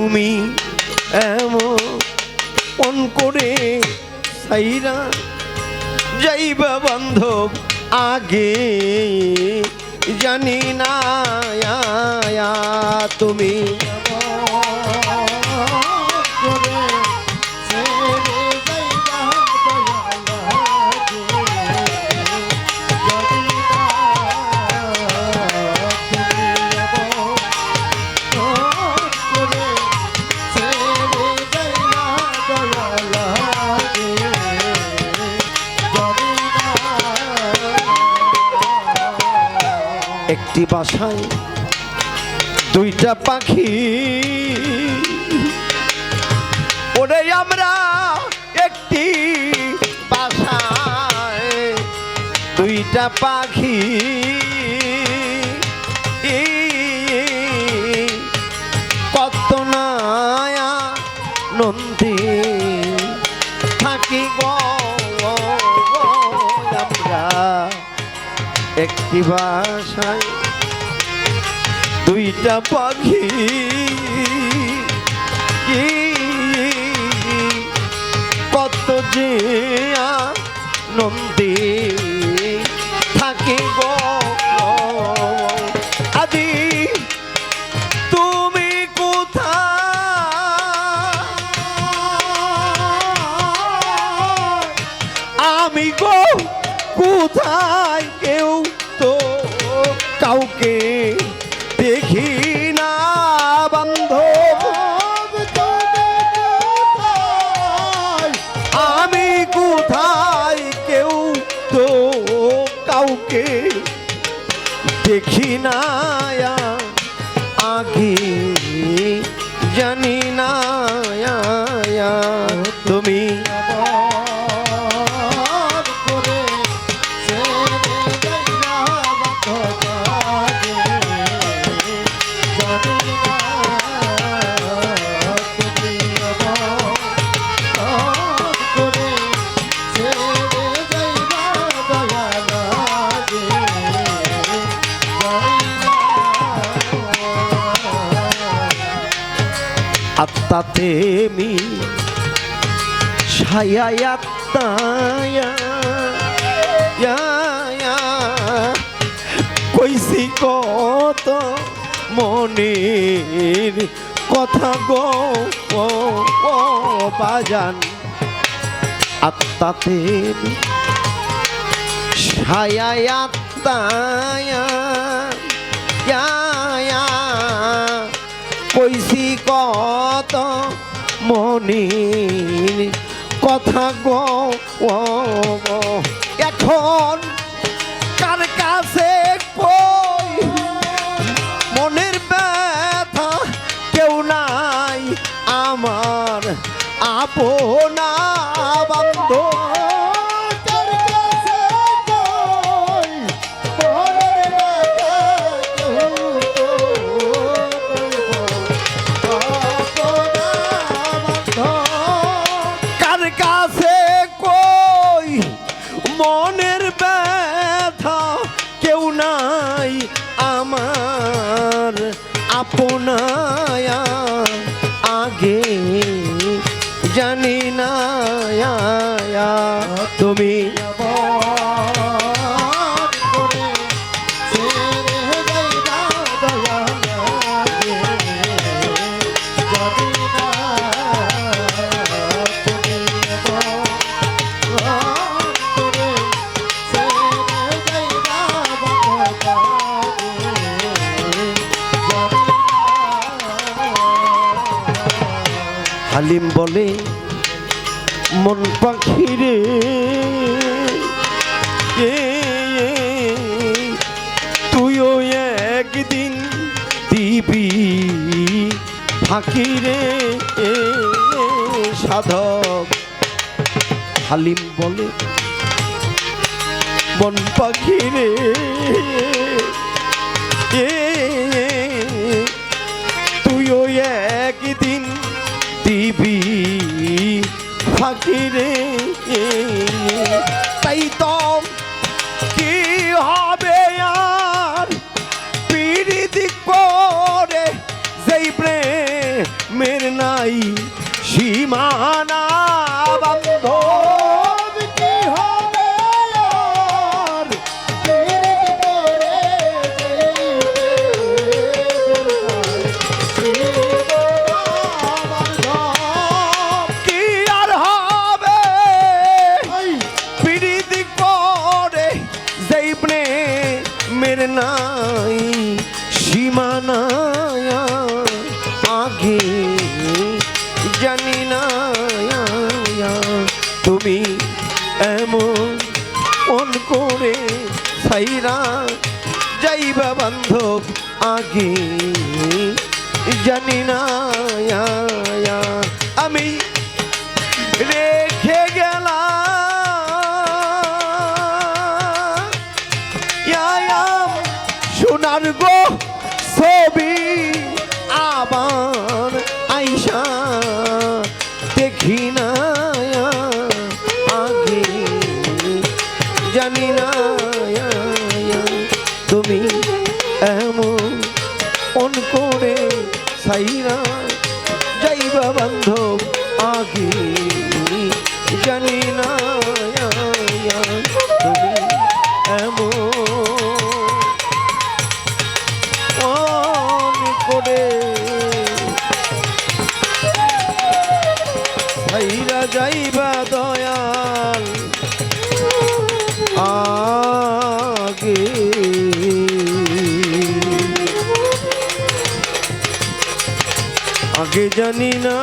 তুমি এমন করে সাইরা যাইবা বান্ধব আগে। জানি না তুমি একটি বাসায় দুইটা পাখি। ওরে আমরা একটি বাসায় দুইটা পাখি। কত নায়া নন্দী একটি বাসায় দুইটা পাখি। কত যে নন্দী থাকে গো আদি, তুমি কোথায়? আমি গো তো কাউকে দেখি না বান্ধব আমি কোথায় কেউ তো কাউকে দেখি না আগে জানি না তুমি আত্মাতে মি ছায়া কইসি কত মনের কথা গো ও বাজান। আত্মাতে ছায়া আত্মায়া কইসি কত মনির কথা গো। এখন হালিম বলে মন পাখিরে। এ, তুইও একদিন দিবি ফাঁকিরে সাধক। হালিম বলে মন পাখিরে এ মের নাই, সীমানায় আগে জানি না তুমি এমন মন করে সাইরা যাইবা বান্ধব, আগে জানি না আমি রেখে গেলাম। সাইরা যাইবা বান্ধব আগে জানি না করে। সাইরা দয়াল আগে। আগে জানি না।